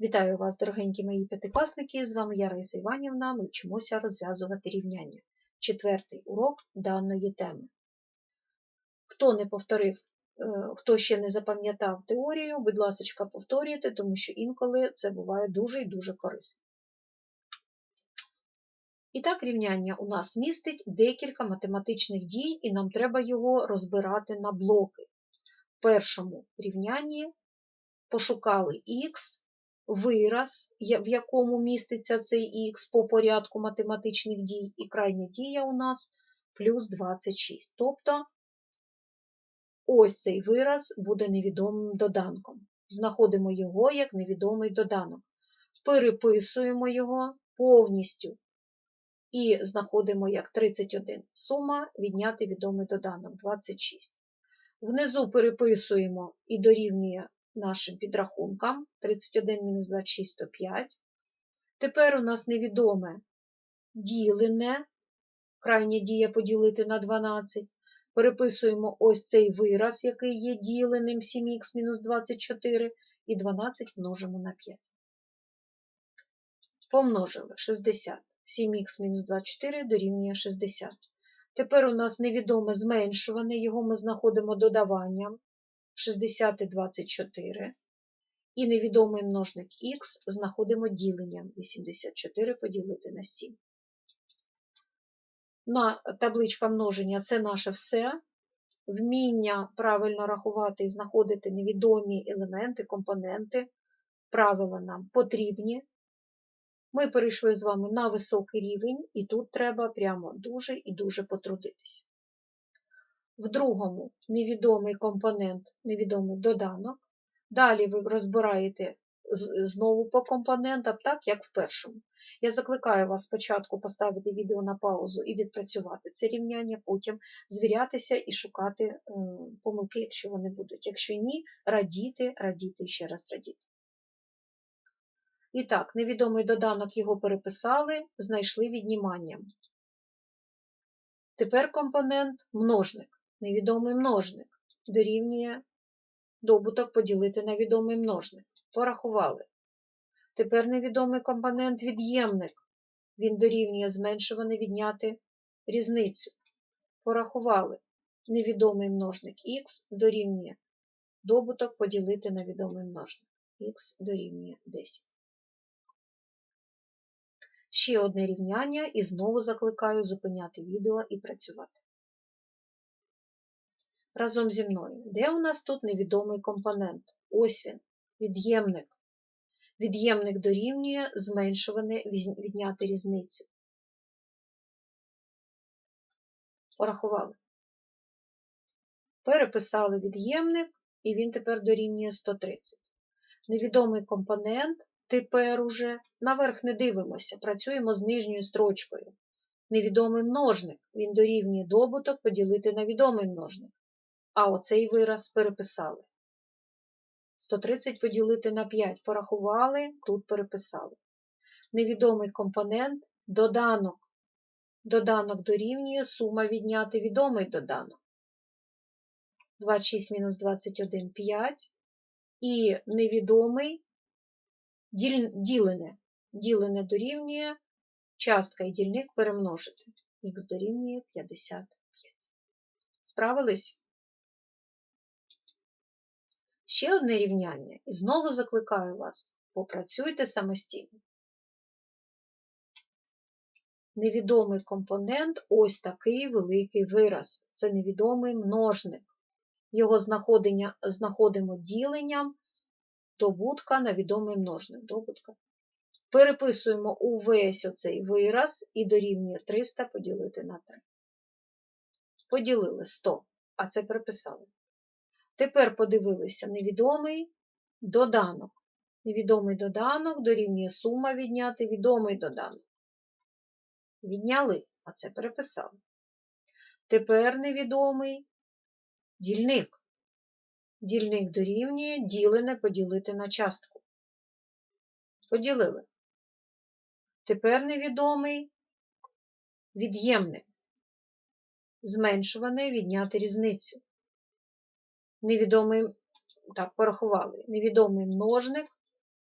Вітаю вас, дорогенькі мої п'ятикласники! З вами я, Іванівна. Ми вчимося розв'язувати рівняння. Четвертий урок даної теми. Хто не повторив, е, хто ще не запам'ятав теорію, будь ласка, повторюйте, тому що інколи це буває дуже і дуже корисно. І так, рівняння у нас містить декілька математичних дій, і нам треба його розбирати на блоки. В першому рівнянні пошукали х, вираз, в якому міститься цей х по порядку математичних дій, і крайня дія у нас плюс 26. Тобто ось цей вираз буде невідомим доданком. Знаходимо його як невідомий доданок. Переписуємо його повністю і знаходимо як 31 сума відняти відомий доданок 26. Внизу переписуємо і дорівнює нашим підрахункам 31 мінус 26 105. Тепер у нас невідоме ділене, крайня дія поділити на 12. Переписуємо ось цей вираз, який є діленим 7х мінус 24, і 12 множимо на 5. Помножили 60. 7х мінус 24 дорівнює 60. Тепер у нас невідоме зменшуване, його ми знаходимо додаванням 60 і 24. І невідомий множник х знаходимо діленням 84 поділити на 7. На табличка множення це наше все. Вміння правильно рахувати і знаходити невідомі елементи, компоненти. Правила нам потрібні. Ми перейшли з вами на високий рівень, і тут треба прямо дуже і дуже потрудитись. В другому невідомий компонент, невідомий доданок. Далі ви розбираєте знову по компонентам, так як в першому. Я закликаю вас спочатку поставити відео на паузу і відпрацювати це рівняння, потім звірятися і шукати е, помилки, якщо вони будуть. Якщо ні, радіти, радіти і ще раз радіти. І так, невідомий доданок його переписали, знайшли відніманням. Тепер компонент множник. Невідомий множник дорівнює добуток поділити на відомий множник. Порахували. Тепер невідомий компонент від'ємник. Він дорівнює зменшуваний відняти різницю. Порахували. Невідомий множник х дорівнює добуток поділити на відомий множник. х дорівнює 10. Ще одне рівняння і знову закликаю зупиняти відео і працювати. Разом зі мною. Де у нас тут невідомий компонент? Ось він, від'ємник. Від'ємник дорівнює зменшуване відняти різницю. Порахували. Переписали від'ємник, і він тепер дорівнює 130. Невідомий компонент Тепер уже наверх не дивимося, працюємо з нижньою строчкою. Невідомий множник, він дорівнює добуток поділити на відомий множник. А оцей вираз переписали. 130 поділити на 5 порахували, тут переписали. Невідомий компонент доданок. Доданок дорівнює сума відняти відомий доданок. 26 мінус 21 5. І невідомий Ділене. Ділене дорівнює частка і дільник перемножити. Х дорівнює 55. Справились? Ще одне рівняння. І знову закликаю вас, попрацюйте самостійно. Невідомий компонент ось такий великий вираз. Це невідомий множник. Його знаходимо діленням добутка на відомий множник. Добутка. Переписуємо увесь оцей вираз і дорівнює 300 поділити на 3. Поділили 100, а це переписали. Тепер подивилися невідомий доданок. Невідомий доданок дорівнює сума відняти відомий доданок. Відняли, а це переписали. Тепер невідомий дільник. Дільник дорівнює ділене поділити на частку. Поділили. Тепер невідомий від'ємник. Зменшуване відняти різницю. Невідомий, так, порахували, невідомий множник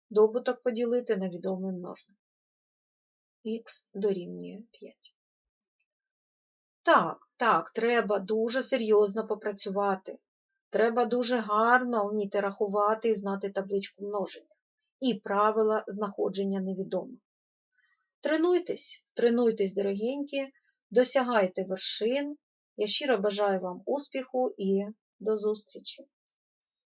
добуток поділити на відомий множник. Х дорівнює 5. Так, так, треба дуже серйозно попрацювати. Треба дуже гарно вміти рахувати і знати табличку множення і правила знаходження невідомих. Тренуйтесь, тренуйтесь, дорогенькі, досягайте вершин. Я щиро бажаю вам успіху і до зустрічі!